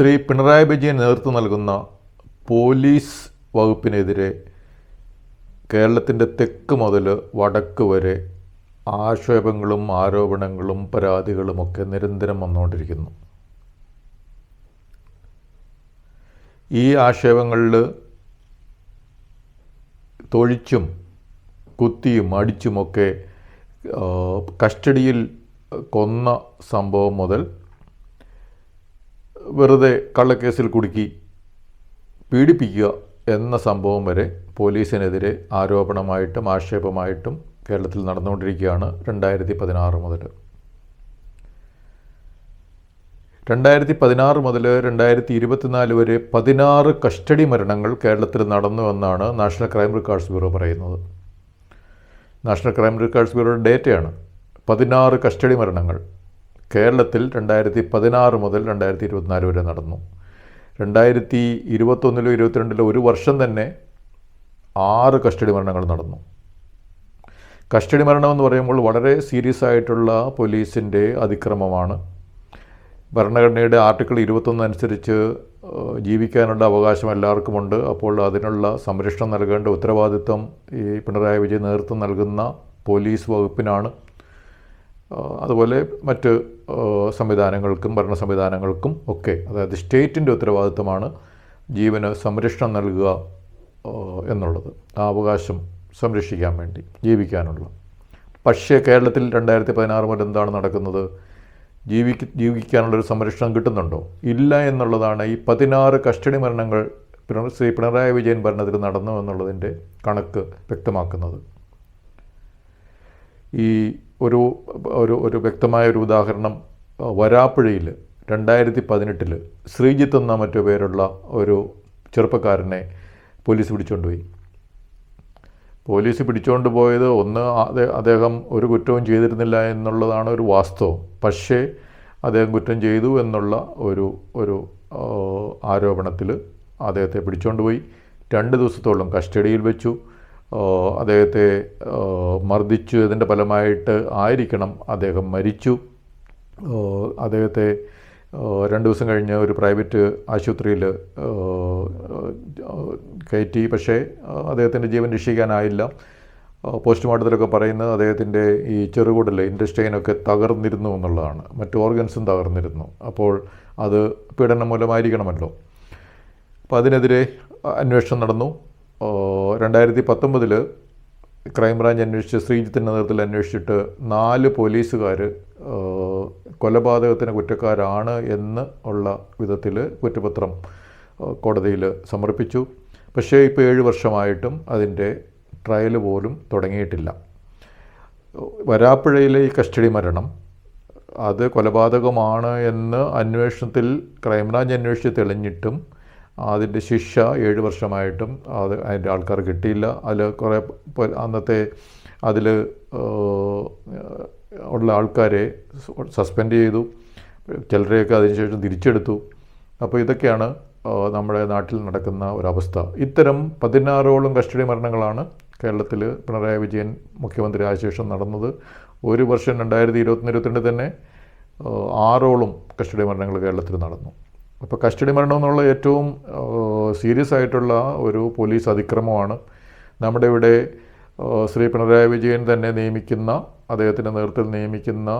ശ്രീ പിണറായി വിജയൻ നേതൃത്വം നൽകുന്ന പോലീസ് വകുപ്പിനെതിരെ കേരളത്തിന്റെ തെക്ക് മുതൽ വടക്ക് വരെ ആക്ഷേപങ്ങളും ആരോപണങ്ങളും പരാതികളുമൊക്കെ നിരന്തരം വന്നുകൊണ്ടിരിക്കുന്നു. ഈ ആക്ഷേപങ്ങളിൽ തൊഴിച്ചും കുത്തിയും അടിച്ചുമൊക്കെ കസ്റ്റഡിയിൽ കൊന്ന സംഭവം മുതൽ വെറുതെ കള്ളക്കേസിൽ കുടുക്കി പീഡിപ്പിക്കുക എന്ന സംഭവം വരെ പോലീസിനെതിരെ ആരോപണമായിട്ടും ആക്ഷേപമായിട്ടും കേരളത്തിൽ നടന്നുകൊണ്ടിരിക്കുകയാണ് രണ്ടായിരത്തി പതിനാറ് മുതൽ രണ്ടായിരത്തി പതിനാറ് മുതൽ രണ്ടായിരത്തി ഇരുപത്തിനാല് വരെ പതിനാറ് കസ്റ്റഡി മരണങ്ങൾ കേരളത്തിൽ നടന്നു എന്നാണ് നാഷണൽ ക്രൈം റെക്കോർഡ്സ് ബ്യൂറോ പറയുന്നത്. നാഷണൽ ക്രൈം റെക്കോർഡ്സ് ബ്യൂറോയുടെ ഡേറ്റയാണ്. പതിനാറ് കസ്റ്റഡി മരണങ്ങൾ. കേരളത്തിൽ രണ്ടായിരത്തി പതിനാറ് മുതൽ രണ്ടായിരത്തി ഇരുപത്തിനാല് വരെ നടന്നു. രണ്ടായിരത്തി ഇരുപത്തൊന്നിലോ ഇരുപത്തിരണ്ടിലോ ഒരു വർഷം തന്നെ ആറ് കസ്റ്റഡി മരണങ്ങൾ നടന്നു. കസ്റ്റഡി മരണം എന്ന് പറയുമ്പോൾ വളരെ സീരിയസ് ആയിട്ടുള്ള പോലീസിന്റെ അതിക്രമമാണ്. ഭരണഘടനയുടെ ആർട്ടിക്കിൾ ഇരുപത്തൊന്ന് അനുസരിച്ച് ജീവിക്കാനുള്ള അവകാശം എല്ലാവർക്കുമുണ്ട് അപ്പോൾ അതിനുള്ള സംരക്ഷണം നൽകേണ്ട ഉത്തരവാദിത്വം ഈ പിണറായി വിജയൻ നേതൃത്വം നൽകുന്ന പോലീസ് വകുപ്പിനാണ്. അതുപോലെ മറ്റ് സംവിധാനങ്ങൾക്കും ഭരണ സംവിധാനങ്ങൾക്കും ഒക്കെ അതായത് സ്റ്റേറ്റിന്റെ ഉത്തരവാദിത്വമാണ് ജീവന് സംരക്ഷണം നൽകുക എന്നുള്ളത് ആ അവകാശം സംരക്ഷിക്കാൻ വേണ്ടി ജീവിക്കാനുള്ള. പക്ഷേ കേരളത്തിൽ രണ്ടായിരത്തി പതിനാറ് മുതൽ എന്താണ് നടക്കുന്നത്? ജീവിക്ക ജീവിക്കാനുള്ളൊരു സംരക്ഷണം കിട്ടുന്നുണ്ടോ? ഇല്ല എന്നുള്ളതാണ് ഈ പതിനാറ് കസ്റ്റഡി മരണങ്ങൾ ശ്രീ പിണറായി വിജയൻ ഭരണത്തിൽ നടന്നു എന്നുള്ളതിന്റെ കണക്ക് വ്യക്തമാക്കുന്നത്. ഈ ഒരു ഒരു ഒരു വ്യക്തമായ ഒരു ഉദാഹരണം വരാപ്പുഴയിൽ രണ്ടായിരത്തി പതിനെട്ടിൽ ശ്രീജിത്ത് എന്ന മറ്റു പേരുള്ള ഒരു ചെറുപ്പക്കാരനെ പോലീസ് പിടിച്ചുകൊണ്ടുപോയി പോലീസ് പിടിച്ചുകൊണ്ട് പോയത് ഒന്ന് അദ്ദേഹം ഒരു കുറ്റവും ചെയ്തിരുന്നില്ല എന്നുള്ളതാണ് ഒരു വാസ്തവം. പക്ഷേ അദ്ദേഹം കുറ്റം ചെയ്തു എന്നുള്ള ഒരു ഒരു ആരോപണത്തിൽ അദ്ദേഹത്തെ പിടിച്ചുകൊണ്ട് പോയി രണ്ട് ദിവസത്തോളം കസ്റ്റഡിയിൽ വെച്ചു. അദ്ദേഹത്തെ മർദ്ദിച്ചു. ഇതിന്റെ ഫലമായിട്ട് ആയിരിക്കണം അദ്ദേഹം മരിച്ചു. അദ്ദേഹത്തെ രണ്ട് ദിവസം കഴിഞ്ഞ് ഒരു പ്രൈവറ്റ് ആശുപത്രിയിൽ കയറ്റി. പക്ഷേ അദ്ദേഹത്തിന്റെ ജീവൻ രക്ഷിക്കാനായില്ല. പോസ്റ്റ്മോർട്ടത്തിലൊക്കെ പറയുന്നത് അദ്ദേഹത്തിന്റെ ഈ ചെറുകുടൽ ഇൻഡസ്ട്രീനൊക്കെ തകർന്നിരുന്നു എന്നുള്ളതാണ്. മറ്റു ഓർഗൻസും തകർന്നിരുന്നു. അപ്പോൾ അത് പീഡനം മൂലമായിരിക്കണമല്ലോ. അപ്പോൾ അതിനെതിരെ അന്വേഷണം നടന്നു. രണ്ടായിരത്തി പത്തൊമ്പതിൽ ക്രൈംബ്രാഞ്ച് അന്വേഷിച്ച് ശ്രീജിത്തിന്റെ നേതൃത്വത്തിൽ അന്വേഷിച്ചിട്ട് നാല് പോലീസുകാർ കൊലപാതകത്തിന് കുറ്റക്കാരാണ് എന്ന് ഉള്ള വിധത്തിൽ കുറ്റപത്രം കോടതിയിൽ സമർപ്പിച്ചു. പക്ഷേ ഇപ്പോൾ ഏഴ് വർഷമായിട്ടും അതിന്റെ ട്രയൽ പോലും തുടങ്ങിയിട്ടില്ല. വരാപ്പുഴയിലെ ഈ കസ്റ്റഡി മരണം അത് കൊലപാതകമാണ് എന്ന് അന്വേഷണത്തിൽ ക്രൈംബ്രാഞ്ച് അന്വേഷിച്ച് തെളിഞ്ഞിട്ടും അതിന്റെ ശിക്ഷ ഏഴ് വർഷമായിട്ടും അത് അതിന്റെ ആൾക്കാർ കിട്ടിയില്ല. അതിൽ കുറേ അന്നത്തെ അതിൽ ഉള്ള ആൾക്കാരെ സസ്പെൻഡ് ചെയ്തു. ചിലരെയൊക്കെ അതിനുശേഷം തിരിച്ചെടുത്തു. അപ്പോൾ ഇതൊക്കെയാണ് നമ്മുടെ നാട്ടിൽ നടക്കുന്ന ഒരവസ്ഥ. ഇത്തരം പതിനാറോളം കസ്റ്റഡി മരണങ്ങളാണ് കേരളത്തിൽ പിണറായി വിജയൻ മുഖ്യമന്ത്രി ആയ ശേഷം നടന്നത്. ഒരു വർഷം രണ്ടായിരത്തി ഇരുപത്തൊന്ന് ഇരുപത്തിരണ്ട് തന്നെ ആറോളം കസ്റ്റഡി മരണങ്ങൾ കേരളത്തിൽ നടന്നു. അപ്പോൾ കസ്റ്റഡി മരണം എന്നുള്ള ഏറ്റവും സീരിയസ് ആയിട്ടുള്ള ഒരു പോലീസ് അതിക്രമമാണ്. നമ്മുടെ ഇവിടെ ശ്രീ പിണറായി വിജയൻ തന്നെ നിയമിക്കുന്ന അദ്ദേഹത്തിന്റെ നേതൃത്വത്തിൽ നിയമിക്കുന്ന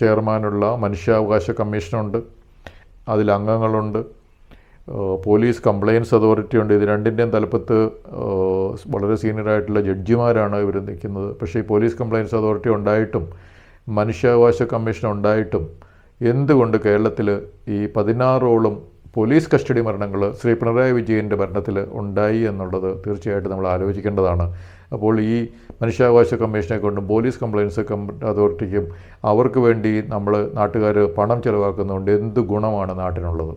ചെയർമാനുള്ള മനുഷ്യാവകാശ കമ്മീഷനുണ്ട്. അതിൽ അംഗങ്ങളുണ്ട്. പോലീസ് കംപ്ലയിൻസ് അതോറിറ്റി ഉണ്ട്. ഇത് രണ്ടിന്റെയും തലപ്പത്ത് വളരെ സീനിയറായിട്ടുള്ള ജഡ്ജിമാരാണ് ഇവർ നിൽക്കുന്നത്. പക്ഷേ ഈ പോലീസ് കംപ്ലയിൻസ് അതോറിറ്റി ഉണ്ടായിട്ടും മനുഷ്യാവകാശ കമ്മീഷൻ ഉണ്ടായിട്ടും എന്തുകൊണ്ട് കേരളത്തിൽ ഈ പതിനാറോളം പോലീസ് കസ്റ്റഡി മരണങ്ങൾ ശ്രീ പിണറായി വിജയന്റെ ഭരണത്തിൽ ഉണ്ടായി എന്നുള്ളത് തീർച്ചയായിട്ടും നമ്മൾ ആലോചിക്കേണ്ടതാണ്. അപ്പോൾ ഈ മനുഷ്യാവകാശ കമ്മീഷനെ കൊണ്ടും പോലീസ് കംപ്ലയിൻസ് അതോറിറ്റിക്കും അവർക്ക് വേണ്ടി നമ്മൾ നാട്ടുകാർ പണം ചിലവാക്കുന്നതുകൊണ്ട് എന്ത് ഗുണമാണ് നാട്ടിനുള്ളത്?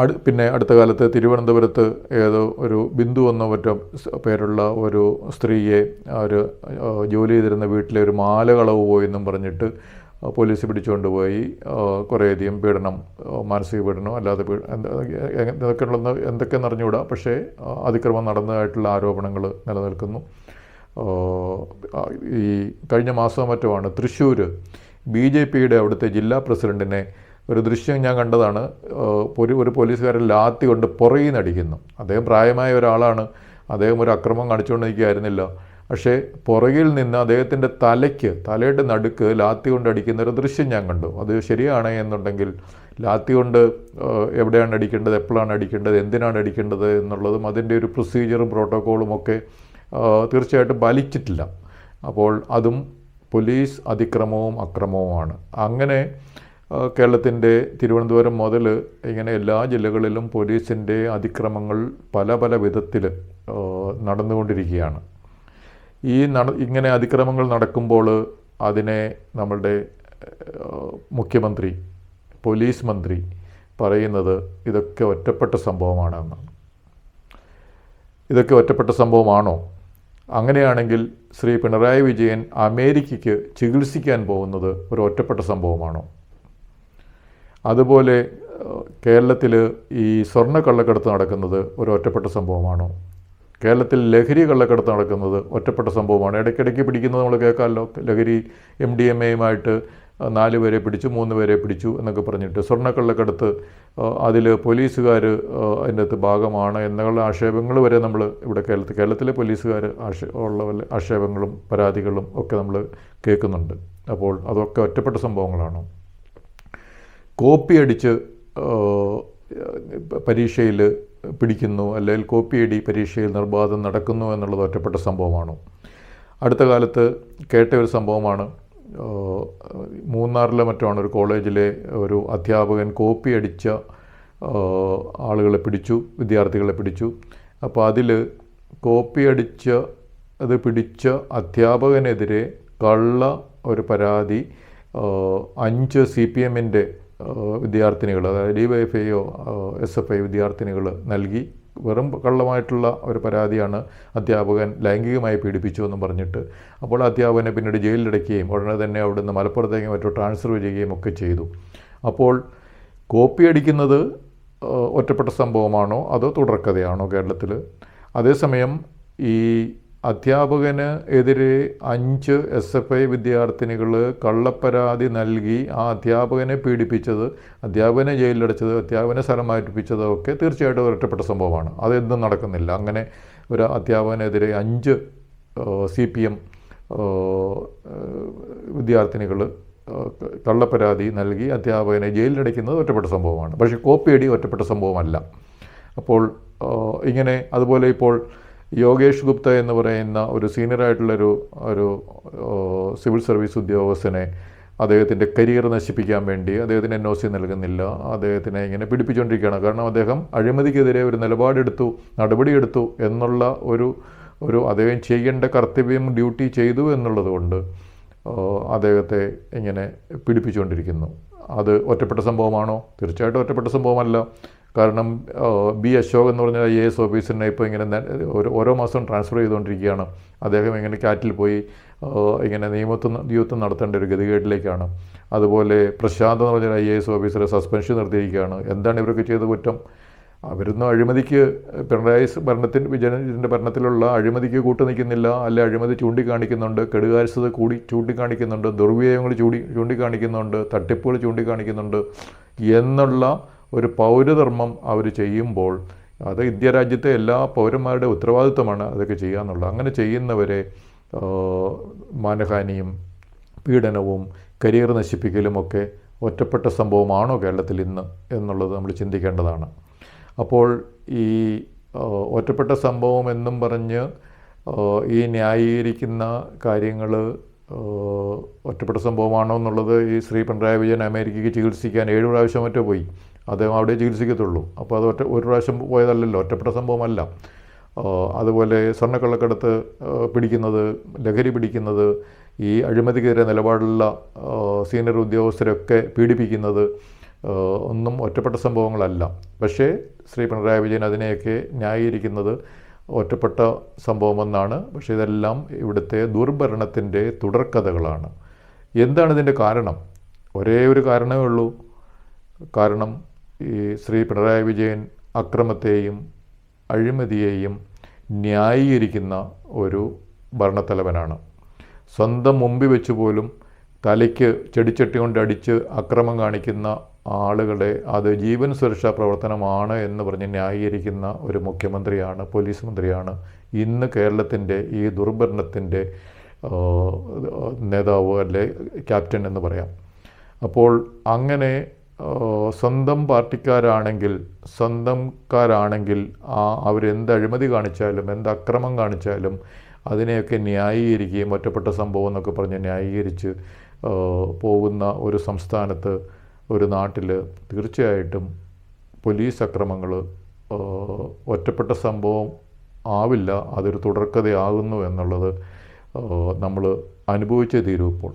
അടു പിന്നെ അടുത്ത കാലത്ത് തിരുവനന്തപുരത്ത് ഏതോ ഒരു ബിന്ദു എന്ന മറ്റോ പേരുള്ള ഒരു സ്ത്രീയെ ഒരു ജോലി ചെയ്തിരുന്ന വീട്ടിലെ ഒരു മാല കളവ് പോയെന്നും പറഞ്ഞിട്ട് പോലീസ് പിടിച്ചുകൊണ്ട് പോയി. കുറേയധികം പീഡനം മാനസിക പീഡനം അല്ലാതെ എന്തൊക്കെയുള്ളതെന്ന് എന്തൊക്കെയെന്ന് അറിഞ്ഞുകൂടാ. പക്ഷേ അതിക്രമം നടന്നതായിട്ടുള്ള ആരോപണങ്ങൾ നിലനിൽക്കുന്നു. ഈ കഴിഞ്ഞ മാസം മറ്റുമാണ് തൃശ്ശൂർ ബി ജെ പിയുടെ അവിടുത്തെ ജില്ലാ പ്രസിഡന്റിനെ ഒരു ദൃശ്യം ഞാൻ കണ്ടതാണ്. ഒരു ഒരു പോലീസുകാരൻ ലാത്തി കൊണ്ട് പുറകിൽ നടിക്കുന്നു. അദ്ദേഹം പ്രായമായ ഒരാളാണ്. അദ്ദേഹം ഒരു അക്രമം കാണിച്ചുകൊണ്ടിരിക്കുകയായിരുന്നില്ല. പക്ഷേ പുറകിൽ നിന്ന് അദ്ദേഹത്തിന്റെ തലയ്ക്ക് തലയുടെ നടുക്ക് ലാത്തി കൊണ്ട് അടിക്കുന്ന ഒരു ദൃശ്യം ഞാൻ കണ്ടു. അത് ശരിയാണ് എന്നുണ്ടെങ്കിൽ ലാത്തി കൊണ്ട് എവിടെയാണ് അടിക്കേണ്ടത് എപ്പോഴാണ് അടിക്കേണ്ടത് എന്തിനാണ് അടിക്കേണ്ടത് എന്നുള്ളതും അതിന്റെ ഒരു പ്രൊസീജിയറും പ്രോട്ടോക്കോളും ഒക്കെ തീർച്ചയായിട്ടും പാലിച്ചിട്ടില്ല. അപ്പോൾ അതും പോലീസ് അതിക്രമവും അക്രമവുമാണ്. അങ്ങനെ കേരളത്തിന്റെ തിരുവനന്തപുരം മുതൽ ഇങ്ങനെ എല്ലാ ജില്ലകളിലും പോലീസിന്റെ അതിക്രമങ്ങൾ പല പല വിധത്തിൽ നടന്നുകൊണ്ടിരിക്കുകയാണ്. ഈ നട ഇങ്ങനെ അതിക്രമങ്ങൾ നടക്കുമ്പോൾ അതിനെ നമ്മളുടെ മുഖ്യമന്ത്രി പോലീസ് മന്ത്രി പറയുന്നത് ഇതൊക്കെ ഒറ്റപ്പെട്ട സംഭവമാണെന്ന്. ഇതൊക്കെ ഒറ്റപ്പെട്ട സംഭവമാണോ? അങ്ങനെയാണെങ്കിൽ ശ്രീ പിണറായി വിജയൻ അമേരിക്കയ്ക്ക് ചികിത്സിക്കാൻ പോകുന്നത് ഒരു ഒറ്റപ്പെട്ട സംഭവമാണോ? അതുപോലെ കേരളത്തിൽ ഈ സ്വർണ കള്ളക്കടത്ത് നടക്കുന്നത് ഒരു ഒറ്റപ്പെട്ട സംഭവമാണോ? കേരളത്തിൽ ലഹരി കള്ളക്കടത്ത് നടക്കുന്നത് ഒറ്റപ്പെട്ട സംഭവമാണ്? ഇടയ്ക്കിടയ്ക്ക് പിടിക്കുന്നത് നമ്മൾ കേൾക്കാമല്ലോ. ലഹരി എം ഡി എം എയുമായിട്ട് നാല് പേരെ പിടിച്ചു മൂന്ന് പേരെ പിടിച്ചു എന്നൊക്കെ പറഞ്ഞിട്ട് സ്വർണക്കള്ളക്കടത്ത് അതിൽ പോലീസുകാർ അതിന്റെ അകത്ത് ഭാഗമാണ് എന്നുള്ള ആക്ഷേപങ്ങൾ വരെ നമ്മൾ ഇവിടെ കേരളത്തിൽ കേരളത്തിലെ പോലീസുകാർ ആക്ഷേ ഉള്ള ആക്ഷേപങ്ങളും പരാതികളും ഒക്കെ നമ്മൾ കേൾക്കുന്നുണ്ട്. അപ്പോൾ അതൊക്കെ ഒറ്റപ്പെട്ട സംഭവങ്ങളാണോ? കോപ്പി അടിച്ച് പരീക്ഷയിൽ പിടിക്കുന്നു അല്ലെങ്കിൽ കോപ്പി അടി പരീക്ഷയിൽ നിർബാധം നടക്കുന്നു എന്നുള്ളത് ഒറ്റപ്പെട്ട സംഭവമാണ്? അടുത്ത കാലത്ത് കേട്ട ഒരു സംഭവമാണ് മൂന്നാറിലെ മറ്റാണ് ഒരു കോളേജിലെ ഒരു അധ്യാപകൻ കോപ്പി അടിച്ച ആളുകളെ പിടിച്ചു വിദ്യാർത്ഥികളെ പിടിച്ചു. അപ്പോൾ അതിൽ കോപ്പി അടിച്ച അത് പിടിച്ച അധ്യാപകനെതിരെ കള്ള ഒരു പരാതി അഞ്ച് സി പി എമ്മിന്റെ വിദ്യാർത്ഥിനികൾ അതായത് ഡി വൈ എഫ് ഐയോ എസ് എഫ് ഐ വിദ്യാർത്ഥിനികൾ നൽകി. വെറും കള്ളമായിട്ടുള്ള ഒരു പരാതിയാണ് അധ്യാപകൻ ലൈംഗികമായി പീഡിപ്പിച്ചു എന്നും പറഞ്ഞിട്ട്. അപ്പോൾ അധ്യാപകനെ പിന്നീട് ജയിലിലടയ്ക്കുകയും ഉടനെ തന്നെ അവിടുന്ന് മലപ്പുറത്തേക്ക് മറ്റോ ട്രാൻസ്ഫർ ചെയ്യുകയും ഒക്കെ ചെയ്തു. അപ്പോൾ കോപ്പി അടിക്കുന്നത് ഒറ്റപ്പെട്ട സംഭവമാണോ അതോ തുടർക്കഥയാണോ കേരളത്തിൽ അതേസമയം ഈ അധ്യാപകന് എതിരെ അഞ്ച് എസ് എഫ് ഐ വിദ്യാർത്ഥിനികൾ കള്ളപ്പരാതി നൽകി ആ അധ്യാപകനെ പീഡിപ്പിച്ചത് അധ്യാപകനെ ജയിലിലടച്ചത് അധ്യാപകനെ സ്ഥലം മാറ്റിപ്പിച്ചത് ഒക്കെ തീർച്ചയായിട്ടും ഒരൊറ്റപ്പെട്ട സംഭവമാണ്. അതെന്നും നടക്കുന്നില്ല. അങ്ങനെ ഒരു അധ്യാപകനെതിരെ അഞ്ച് സി പി എം വിദ്യാർത്ഥിനികൾ കള്ളപ്പരാതി നൽകി അധ്യാപകനെ ജയിലിലടയ്ക്കുന്നത് ഒറ്റപ്പെട്ട സംഭവമാണ്. പക്ഷേ കോപ്പിയടി ഒറ്റപ്പെട്ട സംഭവമല്ല. അപ്പോൾ ഇങ്ങനെ അതുപോലെ ഇപ്പോൾ യോഗേഷ് ഗുപ്ത എന്ന് പറയുന്ന ഒരു സീനിയറായിട്ടുള്ളൊരു ഒരു സിവിൽ സർവീസ് ഉദ്യോഗസ്ഥനെ അദ്ദേഹത്തിന്റെ കരിയർ നശിപ്പിക്കാൻ വേണ്ടി അദ്ദേഹത്തിന് എൻ ഒ സി നൽകുന്നില്ല. അദ്ദേഹത്തിനെ ഇങ്ങനെ പിടിപ്പിച്ചുകൊണ്ടിരിക്കുകയാണ്. കാരണം അദ്ദേഹം അഴിമതിക്കെതിരെ ഒരു നിലപാടെടുത്തു നടപടിയെടുത്തു എന്നുള്ള ഒരു ഒരു അദ്ദേഹം ചെയ്യേണ്ട കർത്തവ്യം ഡ്യൂട്ടി ചെയ്തു എന്നുള്ളത് കൊണ്ട് അദ്ദേഹത്തെ ഇങ്ങനെ പിടിപ്പിച്ചുകൊണ്ടിരിക്കുന്നു. അത് ഒറ്റപ്പെട്ട സംഭവമാണോ? തീർച്ചയായിട്ടും ഒറ്റപ്പെട്ട സംഭവമല്ല. കാരണം ബി അശോക് എന്ന് പറഞ്ഞ ഐ എസ് ഓഫീസറിനെ ഇപ്പോൾ ഇങ്ങനെ ഓരോ മാസവും ട്രാൻസ്ഫർ ചെയ്തുകൊണ്ടിരിക്കുകയാണ്. അദ്ദേഹം ഇങ്ങനെ കാറ്റിൽ പോയി ഇങ്ങനെ നിയമത്വം നിയമത്വം നടത്തേണ്ട ഒരു ഗതികേട്ടിലേക്കാണ് അതുപോലെ പ്രശാന്ത് എന്ന് പറഞ്ഞ ഐ എസ് ഓഫീസറെ സസ്പെൻഷൻ നിർത്തിയിരിക്കുകയാണ്. എന്താണ് ഇവരൊക്കെ ചെയ്ത കുറ്റം? അവരൊന്നും അഴിമതിക്ക് പിണറായി ഭരണത്തിന് വിജയന്റെ ഭരണത്തിലുള്ള അഴിമതിക്ക് കൂട്ടു നിൽക്കുന്നില്ല. അല്ലെ അഴിമതി ചൂണ്ടിക്കാണിക്കുന്നുണ്ട്. കെടുകാര്യസ്ഥത കൂടി ചൂണ്ടിക്കാണിക്കുന്നുണ്ട്. ദുർവ്യയോഗങ്ങൾ ചൂണ്ടി ചൂണ്ടിക്കാണിക്കുന്നുണ്ട്. തട്ടിപ്പുകൾ ചൂണ്ടിക്കാണിക്കുന്നുണ്ട്. എന്നുള്ള ഒരു പൗരധർമ്മം അവർ ചെയ്യുമ്പോൾ അത് ഇന്ത്യ രാജ്യത്തെ എല്ലാ പൗരന്മാരുടെ ഉത്തരവാദിത്വമാണ് അതൊക്കെ ചെയ്യുക എന്നുള്ളത്. അങ്ങനെ ചെയ്യുന്നവരെ മാനഹാനിയും പീഡനവും കരിയർ നശിപ്പിക്കലും ഒക്കെ ഒറ്റപ്പെട്ട സംഭവമാണോ കേരളത്തിൽ ഇന്ന് എന്നുള്ളത് നമ്മൾ ചിന്തിക്കേണ്ടതാണ്. അപ്പോൾ ഈ ഒറ്റപ്പെട്ട സംഭവം എന്നും പറഞ്ഞ് ഈ ന്യായീകരിക്കുന്ന കാര്യങ്ങൾ ഒറ്റപ്പെട്ട സംഭവമാണോ എന്നുള്ളത് ഈ ശ്രീ പിണറായി വിജയൻ അമേരിക്കയ്ക്ക് ചികിത്സിക്കാൻ ഏഴ് പ്രാവശ്യം മറ്റോ പോയി. അദ്ദേഹം അവിടെ ചികിത്സിക്കത്തുള്ളൂ. അപ്പോൾ അത് ഒറ്റ ഒരു പ്രാവശ്യം പോയതല്ലല്ലോ ഒറ്റപ്പെട്ട സംഭവമല്ല. അതുപോലെ സ്വർണക്കള്ളക്കടത്ത് പിടിക്കുന്നത് ലഹരി പിടിക്കുന്നത് ഈ അഴിമതിക്കെതിരെ നിലപാടുള്ള സീനിയർ ഉദ്യോഗസ്ഥരൊക്കെ പീഡിപ്പിക്കുന്നത് ഒന്നും ഒറ്റപ്പെട്ട സംഭവങ്ങളല്ല. പക്ഷേ ശ്രീ പിണറായി വിജയൻ അതിനെയൊക്കെ ന്യായീകരിക്കുന്നത് ഒറ്റപ്പെട്ട സംഭവമെന്നാണ്. പക്ഷേ ഇതെല്ലാം ഇവിടുത്തെ ദുർഭരണത്തിന്റെ തുടർക്കഥകളാണ്. എന്താണ് ഇതിന്റെ കാരണം? ഒരേ ഒരു കാരണമേ ഉള്ളൂ. കാരണം ഈ ശ്രീ പിണറായി വിജയൻ അക്രമത്തെയും അഴിമതിയെയും ന്യായീകരിക്കുന്ന ഒരു ഭരണത്തലവനാണ്. സ്വന്തം മുമ്പിൽ വെച്ച് പോലും തലയ്ക്ക് ചെടിച്ചട്ടി കൊണ്ട് അടിച്ച് അക്രമം കാണിക്കുന്ന ആളുകളെ അത് ജീവൻ സുരക്ഷാ പ്രവർത്തനമാണ് എന്ന് പറഞ്ഞ് ന്യായീകരിക്കുന്ന ഒരു മുഖ്യമന്ത്രിയാണ് പോലീസ് മന്ത്രിയാണ്. ഇന്ന് കേരളത്തിന്റെ ഈ ദുർഭരണത്തിന്റെ നേതാവ് അല്ലെ ക്യാപ്റ്റൻ എന്ന് പറയാം. അപ്പോൾ അങ്ങനെ സ്വന്തം പാർട്ടിക്കാരാണെങ്കിൽ സ്വന്തംക്കാരാണെങ്കിൽ ആ അവരെന്ത് അഴിമതി കാണിച്ചാലും എന്ത് അക്രമം കാണിച്ചാലും അതിനെയൊക്കെ ന്യായീകരിക്കുകയും ഒറ്റപ്പെട്ട സംഭവം എന്നൊക്കെ പറഞ്ഞ് ന്യായീകരിച്ച് പോകുന്ന ഒരു സംസ്ഥാനത്ത് ഒരു നാട്ടിൽ തീർച്ചയായിട്ടും പോലീസ് അക്രമങ്ങൾ ഒറ്റപ്പെട്ട സംഭവം ആവില്ല അതൊരു തുടർക്കഥയാകുന്നു എന്നുള്ളത് നമ്മൾ അനുഭവിച്ചേ തീരൂ ഇപ്പോൾ.